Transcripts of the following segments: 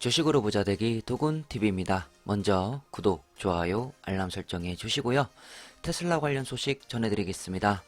주식으로 부자 되기 도군TV입니다. 먼저 구독, 좋아요, 알람 설정해 주시고요. 테슬라 관련 소식 전해드리겠습니다.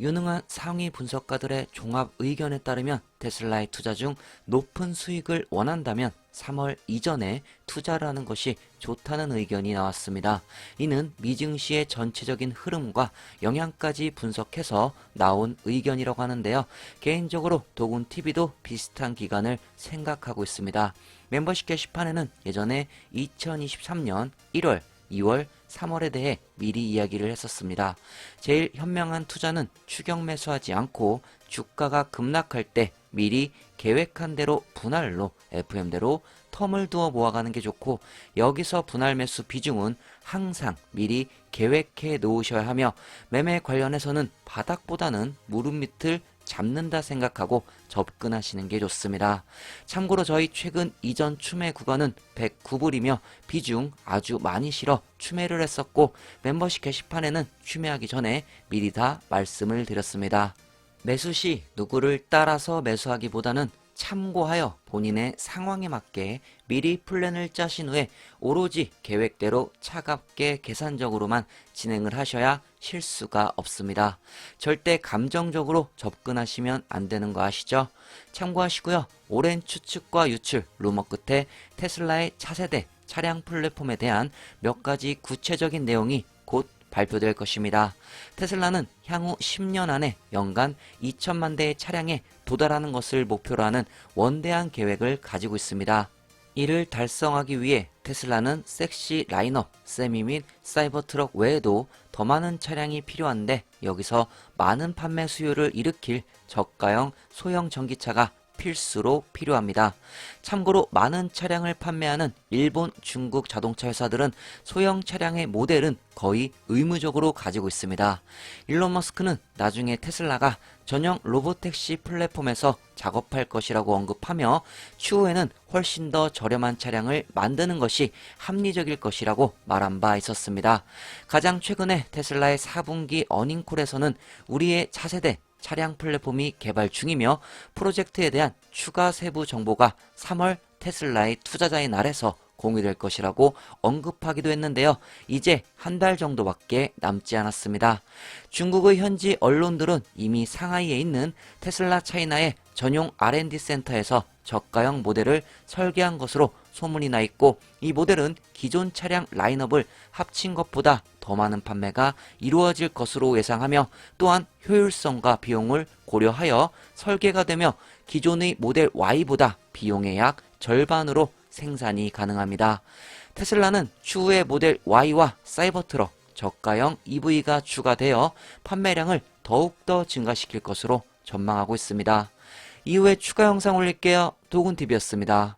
유능한 상위 분석가들의 종합 의견에 따르면 테슬라의 투자 중 높은 수익을 원한다면 3월 이전에 투자를 하는 것이 좋다는 의견이 나왔습니다. 이는 미증시의 전체적인 흐름과 영향까지 분석해서 나온 의견이라고 하는데요. 개인적으로 도군TV도 비슷한 기간을 생각하고 있습니다. 멤버십 게시판에는 예전에 2023년 1월, 2월, 3월에 대해 미리 이야기를 했었습니다. 제일 현명한 투자는 추격 매수하지 않고 주가가 급락할 때 미리 계획한 대로 분할로 FM대로 텀을 두어 모아가는 게 좋고 여기서 분할 매수 비중은 항상 미리 계획해 놓으셔야 하며 매매 관련해서는 바닥보다는 무릎 밑을 잡는다 생각하고 접근하시는 게 좋습니다. 참고로 저희 최근 이전 추매 구간은 109불이며 비중 아주 많이 실어 추매를 했었고 멤버십 게시판에는 추매하기 전에 미리 다 말씀을 드렸습니다. 매수 시 누구를 따라서 매수하기보다는 참고하여 본인의 상황에 맞게 미리 플랜을 짜신 후에 오로지 계획대로 차갑게 계산적으로만 진행을 하셔야 실수가 없습니다. 절대 감정적으로 접근하시면 안 되는 거 아시죠? 참고하시고요. 오랜 추측과 유출, 루머 끝에 테슬라의 차세대 차량 플랫폼에 대한 몇 가지 구체적인 내용이 곧 발표될 것입니다. 테슬라는 향후 10년 안에 연간 2천만 대의 차량에 도달하는 것을 목표로 하는 원대한 계획을 가지고 있습니다. 이를 달성하기 위해 테슬라는 섹시 라인업, 세미 및 사이버 트럭 외에도 더 많은 차량이 필요한데 여기서 많은 판매 수요를 일으킬 저가형 소형 전기차가 필수로 필요합니다. 참고로 많은 차량을 판매하는 일본, 중국 자동차 회사들은 소형 차량의 모델은 거의 의무적으로 가지고 있습니다. 일론 머스크는 나중에 테슬라가 전용 로보택시 플랫폼에서 작업할 것이라고 언급하며 추후에는 훨씬 더 저렴한 차량을 만드는 것이 합리적일 것이라고 말한 바 있었습니다. 가장 최근에 테슬라의 4분기 어닝콜에서는 우리의 차세대 차량 플랫폼이 개발 중이며 프로젝트에 대한 추가 세부 정보가 3월 테슬라의 투자자의 날에서 공유될 것이라고 언급하기도 했는데요. 이제 한 달 정도밖에 남지 않았습니다. 중국의 현지 언론들은 이미 상하이에 있는 테슬라 차이나의 전용 R&D 센터에서 저가형 모델을 설계한 것으로 소문이 나 있고 이 모델은 기존 차량 라인업을 합친 것보다 더 많은 판매가 이루어질 것으로 예상하며 또한 효율성과 비용을 고려하여 설계가 되며 기존의 모델 Y보다 비용의 약 절반으로 생산이 가능합니다. 테슬라는 추후에 모델 Y와 사이버트럭, 저가형 EV가 추가되어 판매량을 더욱더 증가시킬 것으로 전망하고 있습니다. 이후에 추가 영상 올릴게요. 도군TV였습니다.